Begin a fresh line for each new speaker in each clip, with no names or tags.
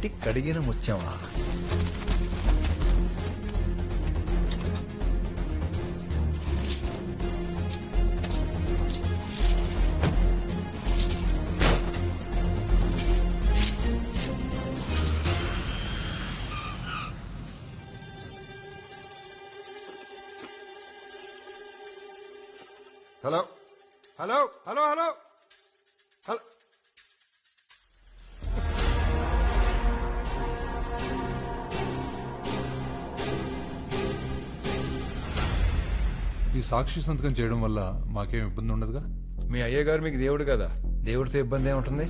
ఏటి కడిగిన ముత్యమా?
Hello. Hello hello hello. Hello.
ఈ సాక్షి సంతకం చేయడం వల్ల మాకేం ఇబ్బంది ఉండదుగా?
మీ అయ్య గారు మీకు దేవుడు కదా. దేవుడితో ఇబ్బంది ఏముంటుంది?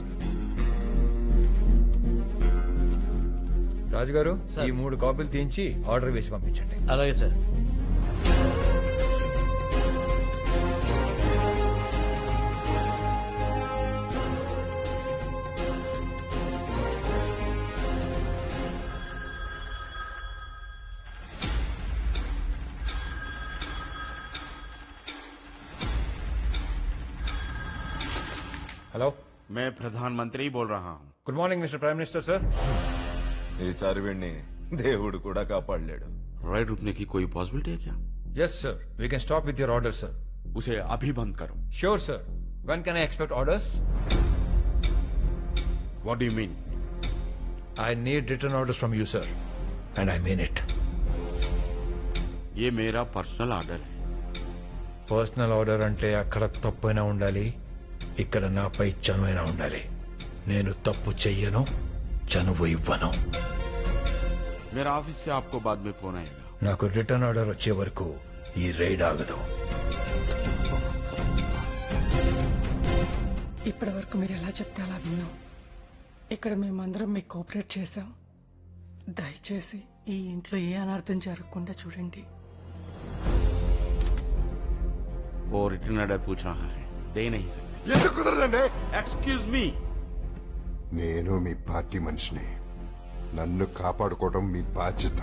రాజుగారు ఈ మూడు కాపీలు తీయించి ఆర్డర్ వేసి పంపించండి.
అలాగే సార్.
హలో
मैं प्रधानमंत्री बोल रहा हूँ
good morning mister prime minister sir
ఈసారి వీడిని దేవుడు కూడా కాపాడలేడు
राइड रुकने की कोई पॉसिबिलिटी है क्या
yes sir we can stop with your order sir
उसे अभी बंद करो
sure sir one can I expect orders
what do you mean
I need return orders from you sir and I mean it
ये मेरा personal order है
personal order అంటే అక్కడ తప్పైనా ఉండాలి ఇక్కడ నాపై చనువైనా ఉండాలి నేను తప్పు చెయ్యను చనువు ఇవ్వను
मेरा ऑफिस से आपको बाद में फोन आएगा
నాకు రిటర్న్ ఆర్డర్ వచ్చే వరకు ఈ రైడ్ ఆగదు
ఇప్పటి వరకు మీరు ఎలా చెప్తే అలా విన్నాం ఇక్కడ మేమందరం మీకు కోఆపరేట్ చేశాం దయచేసి ఈ ఇంట్లో ఏ అనర్థం జరగకుండా చూడండి
वो रिटर्न ऑर्डर पूछ रहा है दे नहीं सकते
ఎందుకు కుదరదండి?
ఎక్స్క్యూజ్ మీ
నేను మీ పార్టీ మనిషిని. నన్ను కాపాడుకోవడం మీ బాధ్యత.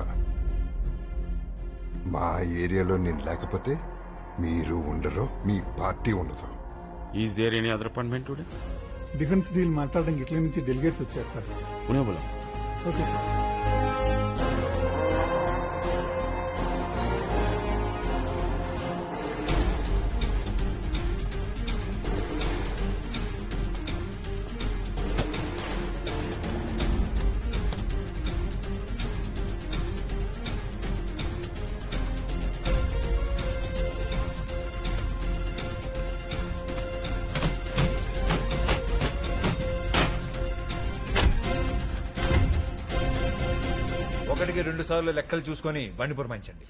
మా ఏరియాలో నేను లేకపోతే మీరు ఉండరు మీ పార్టీ ఉండదు.
Is there any other appointment today
defence deal మాట్లాడడానికి ఇట్ల నుంచి డెలిగేట్స్ వచ్చారు సార్.
ఉనే బోలా
ఓకే సార్
ఒకటికి రెండు సార్లు లెక్కలు చూసుకొని బండి పురమాయించండి.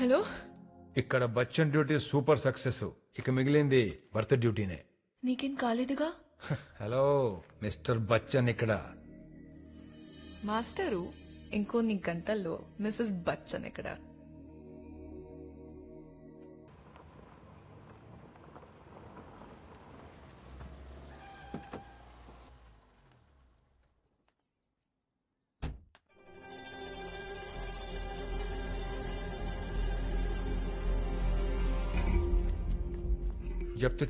హలో?
ఇక్కడ బచ్చన్ డ్యూటీ సూపర్ సక్సెస్. ఇక మిగిలింది భర్త డ్యూటీనే.
నీకేం కాలేదుగా?
హలో మిస్టర్ బచ్చన్ ఇక్కడ.
మాస్టరు ఇంకొన్ని గంటల్లో మిస్సెస్ బచ్చన్ ఇక్కడ.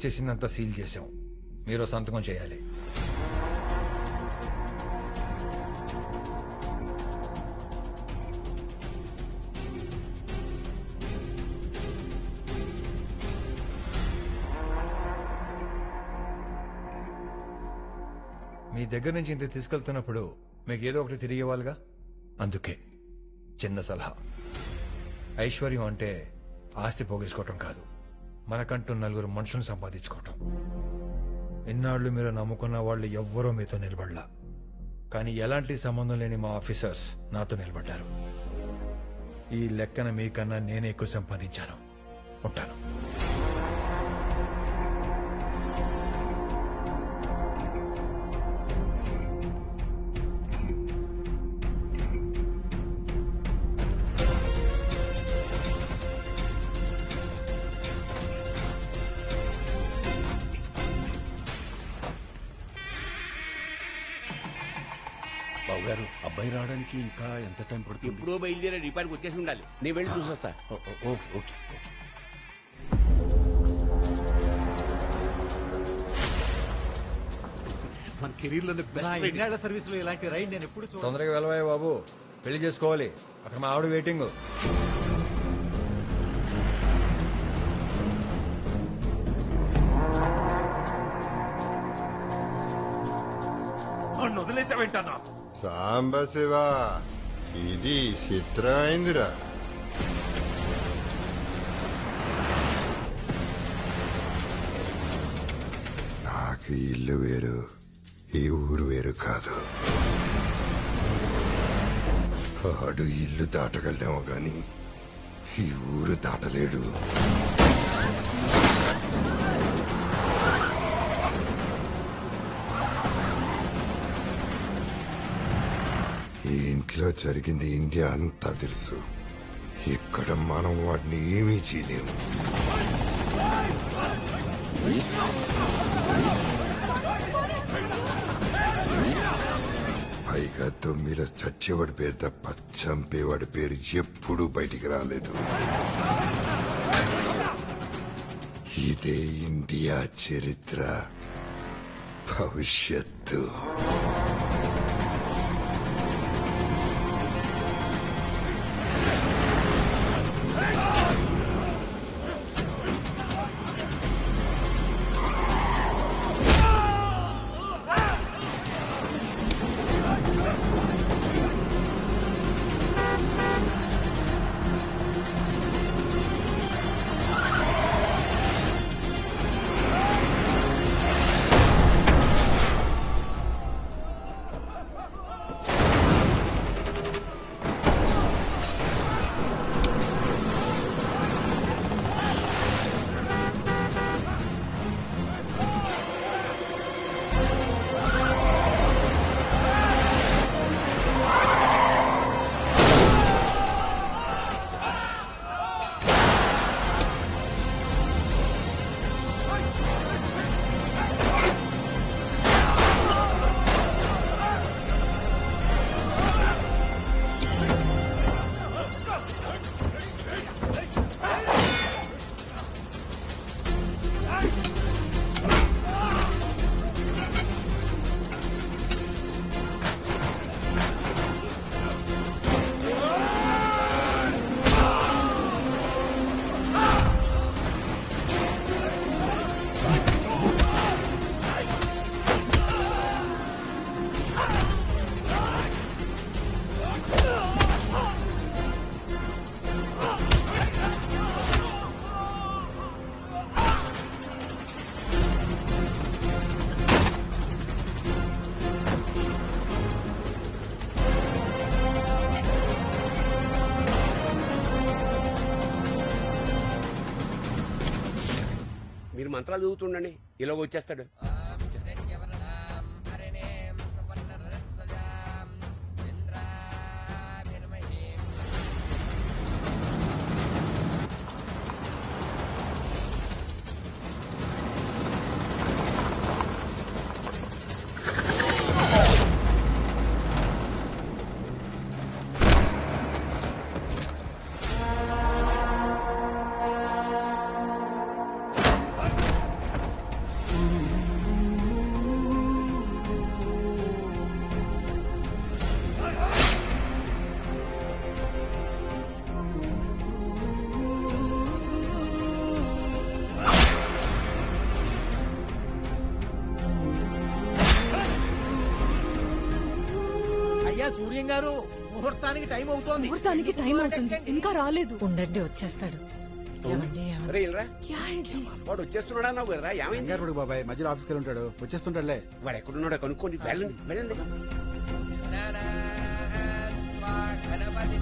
చేసిందంతా సీల్ చేశాం మీరు సంతకం చేయాలి. మీ దగ్గర నుంచి ఇంత తీసుకెళ్తున్నప్పుడు మీకు ఏదో ఒకటి తిరిగి ఇవ్వాలిగా? అందుకే చిన్న సలహా. ఐశ్వర్యం అంటే ఆస్తి పోగేసుకోవటం కాదు. మనకంటూ నలుగురు మనుషులను సంపాదించుకోవటం. ఇన్నాళ్ళు మీరు నమ్ముకున్న వాళ్ళు ఎవ్వరూ మీతో నిలబడలా. కానీ ఎలాంటి సంబంధం లేని మా ఆఫీసర్స్ నాతో నిలబడ్డారు. ఈ లెక్కన మీకన్నా నేనే ఎక్కువ సంపాదించాను. ఉంటాను.
గారు అబ్బాయి రావడానికి ఇంకా ఎంత టైం పడుతుంది?
ఎప్పుడో బయలుదేరే డిపార్ట్కి వచ్చేసి ఉండాలి. నేను వెళ్ళి చూసొస్తా.
ఓకే ఓకే మన కెరీర్లోనే బెస్ట్
సర్వీస్లో ఇలాంటి రైడ్ నేను ఎప్పుడు
తొందరగా వెళ్ళవా బాబు. పెళ్ళి చేసుకోవాలి. అక్కడ మా ఆవిడ వెయిటింగ్
వదిలేసావేంటన్నా?
సాంబశివ. ఇది చిత్ర అయిందిరా నాకు ఇల్లు వేరు ఈ ఊరు వేరు కాదు. ఆడు ఇల్లు దాటగలేమో గాని ఈ ఊరు దాటలేడు. ఈ ఇంట్లో జరిగింది ఇండియా అంతా తెలుసు. ఇక్కడ మనం వాడిని ఏమీ చేయలేము. పైగా తొమ్మిదిలో చచ్చేవాడి పేరు తప్ప చంపేవాడి పేరు ఎప్పుడూ బయటికి రాలేదు. ఇదే ఇండియా చరిత్ర. భవిష్యత్తు.
మంత్రాలు చదువుతుండండి ఇలా వచ్చేస్తాడు
మాల్యం గారు ముహూర్తానికి టైం అవుతోంది.
ముహూర్తానికి టైం అవుతుంది. ఇంకా రాలేదు.
ఉండండి వచ్చేస్తాడు.
వాడు వచ్చేస్తున్నాడా అన్నావు కదరా ఏమైంది?
బాబాయ్ మధ్యలో ఆఫీస్కి వెళ్ళి ఉంటాడు. వచ్చేస్తుంటాడులే.
వాడు ఎక్కడున్నాడో కనుక్కోండి వెళ్ళండి వెళ్ళండి. గణపతి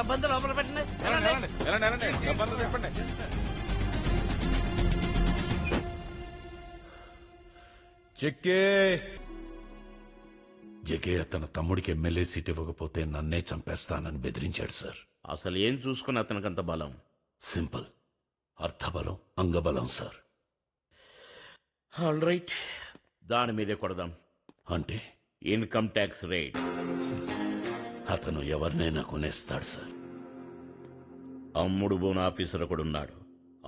డబ్బంతా లోపల పెట్టండి.
చెక్కే
జగే తన తమ్ముడికి ఎమ్మెల్యే సీట్ ఇవ్వకపోతే నన్నే చంపేస్తానని బెదిరించాడు సార్.
అసలు ఏం చూసుకుని అతనికంత బలం?
సింపుల్. అర్థబలం అంగబలం సార్.
All right. దాని మీదే కొడదాం.
అంటే?
Income tax rate.
అతను ఎవరినైనా కొనేస్తాడు సార్.
అమ్ముడు బోన్ ఆఫీసర్ ఒకడు ఉన్నాడు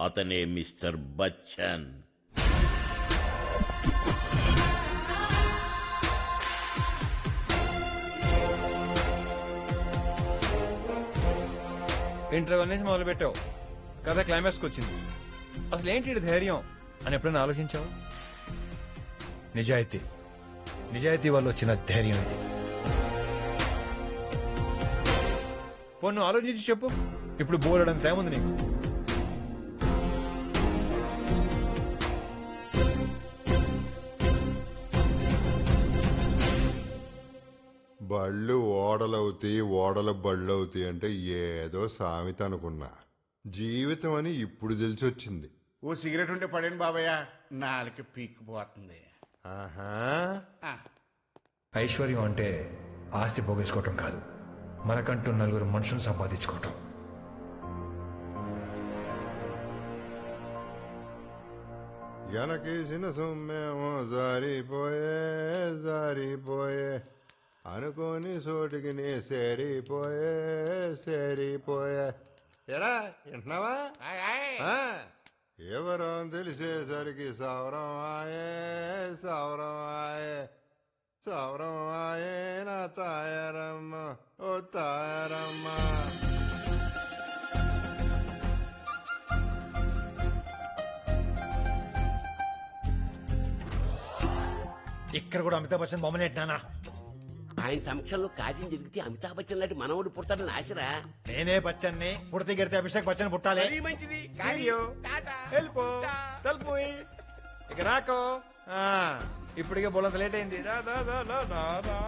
అతనే మిస్టర్ బచ్చన్.
ఇంటర్వ్యూ నుంచి మొదలు పెట్టావు. కథ క్లైమాక్స్కి వచ్చింది. అసలు ఏంటి ధైర్యం అని ఎప్పుడైనా ఆలోచించావు? నిజాయితీ. నిజాయితీ వల్ల వచ్చిన ధైర్యం ఇది. పోను ఆలోచించి చెప్పు. ఇప్పుడు బోలడం టైం ఉంది నీకు.
బళ్ళు ఓడలవుతాయి ఓడలు బళ్ళు అవుతాయి అంటే ఏదో సామెత అనుకున్నా. జీవితం అని ఇప్పుడు తెలిసొచ్చింది.
ఓ సిగరెట్ ఉంటే పడండి బాబయ్య. నాలుగు పీక్కుపోతుంది.
ఆహా.
ఐశ్వర్యం అంటే ఆస్తి పోగేసుకోవటం కాదు. మనకంటూ నలుగురు మనుషులు సంపాదించుకోవటం
వెనకేసిన సొమ్మేమో జారిపోయే జారిపోయే. అనుకోని చోటికి నీ సేరిపోయే సేరిపోయే ఎరా వింటున్నావా? ఎవరో తెలిసేసరికి సౌరం ఆయే సౌరం ఆయే. సౌరం ఆయే నా తాయారమ్మ. ఓ
ఇక్కడ కూడా అమితాబ్ బచ్చన్ బొమ్మలు నానా
ఆయన సమక్షంలో కార్యం జరిగితే అమితాబ్ బచ్చన్ లాంటి మనవడు పుడతాడని ఆశరా?
నేనే బచ్చన్ని పుడితే గడితే అభిషేక్ బచ్చన్ పుట్టాలి.
మంచిది.
వెళ్ళిపో. తలుపు ఇక రాకో. ఆ, ఇప్పటికే బోలంత లేట్ అయింది. దా, దా, దా, దా, దా, దా.